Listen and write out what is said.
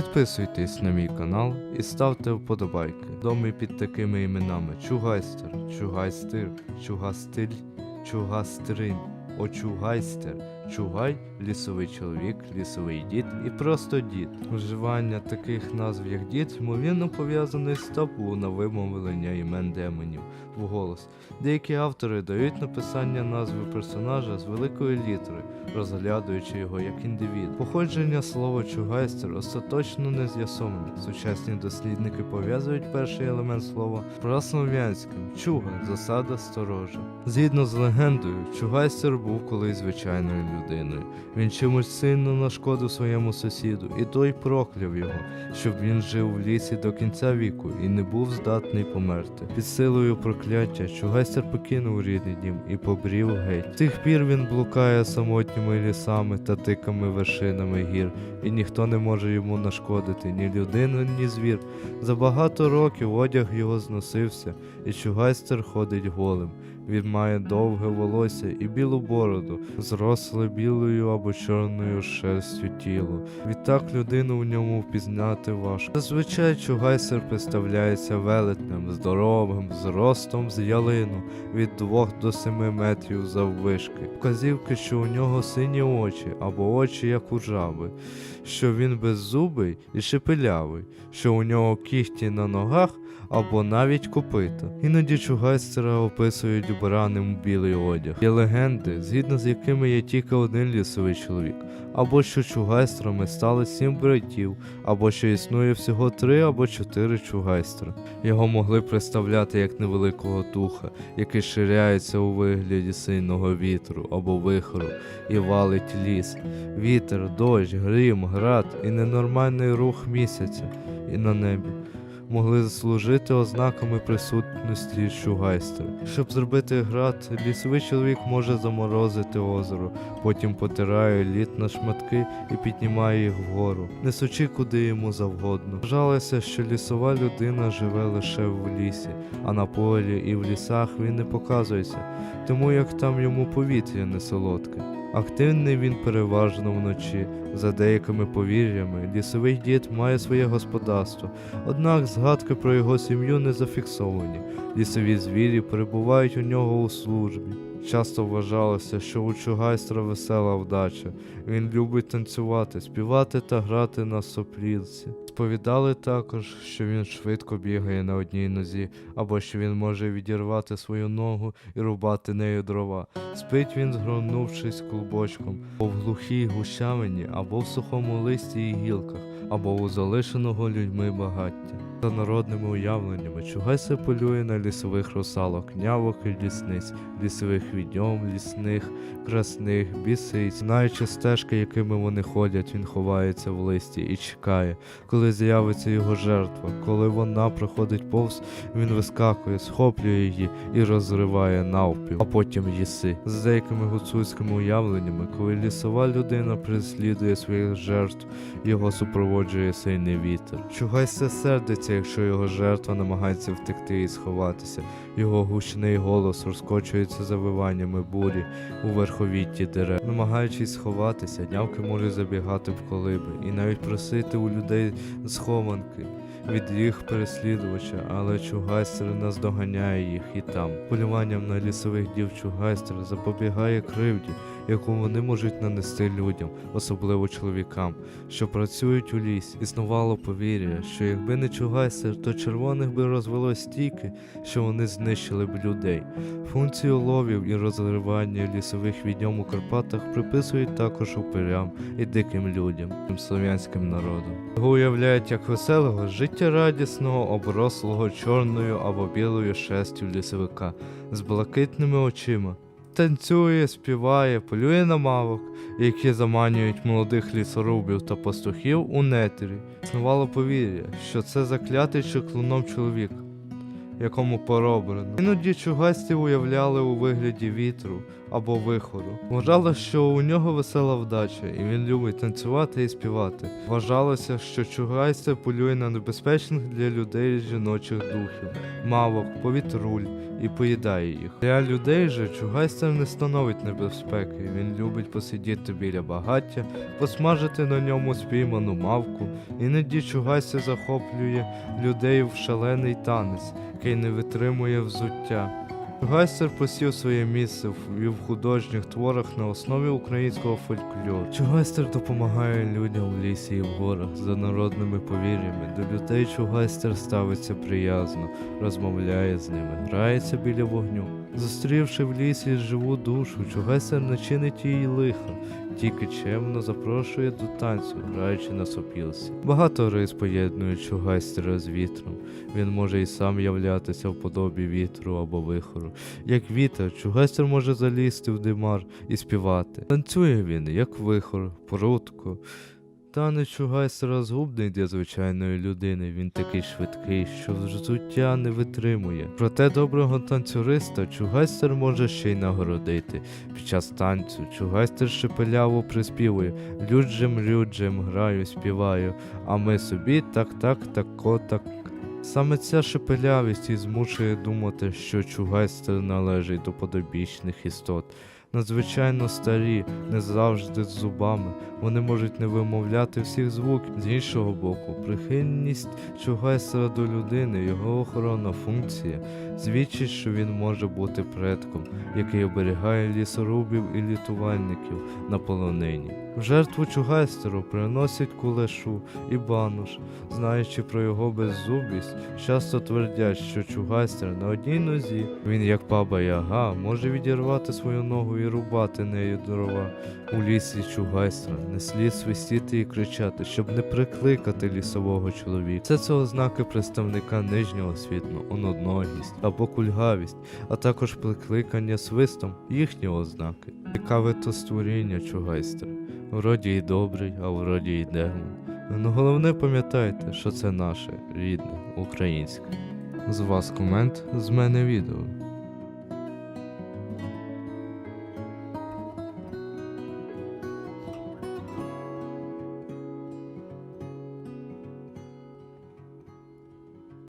Підписуйтесь на мій канал і ставте вподобайки. Доми під такими іменами. Чугайстер, Чугайстир, Чугастиль, Чугастрин, Очугайстер, Чугай, лісовий чоловік, лісовий дід і просто дід. Вживання таких назв як дід ймовірно пов'язане з табу на вимовлення імен демонів вголос. Деякі автори дають написання назви персонажа з великої літери, розглядаючи його як індивід. Походження слова чугайстер остаточно не з'ясоване. Сучасні дослідники пов'язують перший елемент слова праслов'янським чуга, засада сторожа. Згідно з легендою, чугайстер був колись звичайною людиною. Він чимось сильно нашкодив своєму сусіду, і той прокляв його, щоб він жив в лісі до кінця віку і не був здатний померти. Під силою прокляття чугайстер покинув рідний дім і побрів геть. З тих пір він блукає самотніми лісами та тиками вершинами гір, і ніхто не може йому нашкодити, ні людина, ні звір. За багато років одяг його зносився, і чугайстер ходить голим. Він має довге волосся і білу бороду, зросле білою або чорною шерстю тіло. Відтак людину в ньому впізнати важко. Зазвичай чугайсер представляється велетнем, здоровим, зростом з ялину від 2 до 7 метрів заввишки. Вказівки, що у нього сині очі або очі як у жаби, що він беззубий і шепелявий, що у нього кіхті на ногах або навіть копита. Іноді чугайстера описують убраним у білий одяг. Є легенди, згідно з якими є тільки один лісовий чоловік, або що чугайстрами стали сім братів, або що існує всього три або чотири чугайстра. Його могли представляти як невеликого духа, який ширяється у вигляді сильного вітру або вихору і валить ліс. Вітер, дощ, грім, град і ненормальний рух місяця і на небі могли служити ознаками присутності Шугайстера. Щоб зробити град, лісовий чоловік може заморозити озеро, потім потирає лід на шматки і піднімає їх вгору, несучи куди йому завгодно. Вважалося, що лісова людина живе лише в лісі, а на полі і в лісах він не показується, тому як там йому повітря не солодке. Активний він переважно вночі. За деякими повір'ями, лісовий дід має своє господарство, однак згадки про його сім'ю не зафіксовані. Лісові звірі перебувають у нього у службі. Часто вважалося, що у Чугайстра весела вдача. Він любить танцювати, співати та грати на соплілці. Сповідали також, що він швидко бігає на одній нозі, або що він може відірвати свою ногу і рубати нею дрова. Спить він, згорнувшись клубочком, або в глухій гущавині, або в сухому листі і гілках, або у залишеного людьми багаття. За народними уявленнями, Чугайся полює на лісових русалок, нявок і лісниць, лісових відьом, лісних, красних, бісиць. Знаючи стежки, якими вони ходять, він ховається в листі і чекає, коли з'явиться його жертва. Коли вона проходить повз, він вискакує, схоплює її і розриває навпіл, а потім їси. З деякими гуцульськими уявленнями, коли лісова людина преслідує своїх жертв, його супроводжує сильний вітер. Чугайся сердиться, якщо його жертва намагається втекти і сховатися. Його гучний голос розкочується завиваннями бурі у верховітті дерев. Намагаючись сховатися, нявки можуть забігати в колиби і навіть просити у людей схованки від їх переслідувача, але чугайстер наздоганяє їх і там. Полюванням на лісових дів чугайстер запобігає кривді, яку вони можуть нанести людям, особливо чоловікам, що працюють у лісі. Існувало повір'я, що якби не чугайстер, то червоних би розвелось стільки, що вони знищили б людей. Функцію ловів і розривання лісових відьом у Карпатах приписують також упирям і диким людям, тим слов'янським народам. Його уявляють як веселого, життєрадісного, оброслого чорною або білою шерстю лісовика з блакитними очима. Танцює, співає, полює на мавок, які заманюють молодих лісорубів та пастухів у нетері. Існувало повір'я, що це заклятий чеклуном чоловік, якому пороблено. Іноді чугайстів уявляли у вигляді вітру або вихору. Вважалося, що у нього весела вдача, і він любить танцювати і співати. Вважалося, що чугайстер полює на небезпечних для людей жіночих духів, мавок, повітруль і поїдає їх. Для людей же чугайстер не становить небезпеки. Він любить посидіти біля багаття, посмажити на ньому спійману мавку. Іноді чугайстер захоплює людей в шалений танець, який не витримує взуття. Чугайстер посів своє місце в художніх творах на основі українського фольклору. Чугайстер допомагає людям в лісі і в горах за народними повір'ями. До людей Чугайстер ставиться приязно, розмовляє з ними, грається біля вогню. Зустрівши в лісі живу душу, Чугайстер не чинить їй лиха, тільки чемно запрошує до танцю, граючи на сопілці. Багато рис поєднує Чугайстера з вітром. Він може і сам являтися в подобі вітру або вихору. Як вітер, чугайстер може залізти в димар і співати. Танцює він, як вихор, прутко. Танець чугайстера згубний для звичайної людини. Він такий швидкий, що взуття не витримує. Проте доброго танцюриста чугайстер може ще й нагородити. Під час танцю чугайстер шепеляво приспівує Люджем, люджем, граю, співаю, а ми собі так, так, тако, так. Саме ця шепелявість і змушує думати, що чугайстер належить до подобічних істот. Надзвичайно старі, не завжди з зубами, вони можуть не вимовляти всіх звуків. З іншого боку, прихильність чугайстера до людини, його охорона функція, свідчить, що він може бути предком, який оберігає лісорубів і літувальників на полонині. В жертву чугайстеру приносять кулешу і бануш, знаючи про його беззубість, часто твердять, що чугайстер на одній нозі, він як баба яга, може відірвати свою ногу і рубати нею дрова. У лісі чугайстра не слід свистіти і кричати, щоб не прикликати лісового чоловіка. Це це ознаки представника нижнього світу, онодногість або кульгавість, а також прикликання свистом їхні ознаки. Цікаве то створіння чугайстера. Вроді й добрий, а вроді й демон. Ну головне пам'ятайте, що це наше рідне, українське. З вас комент, з мене відео.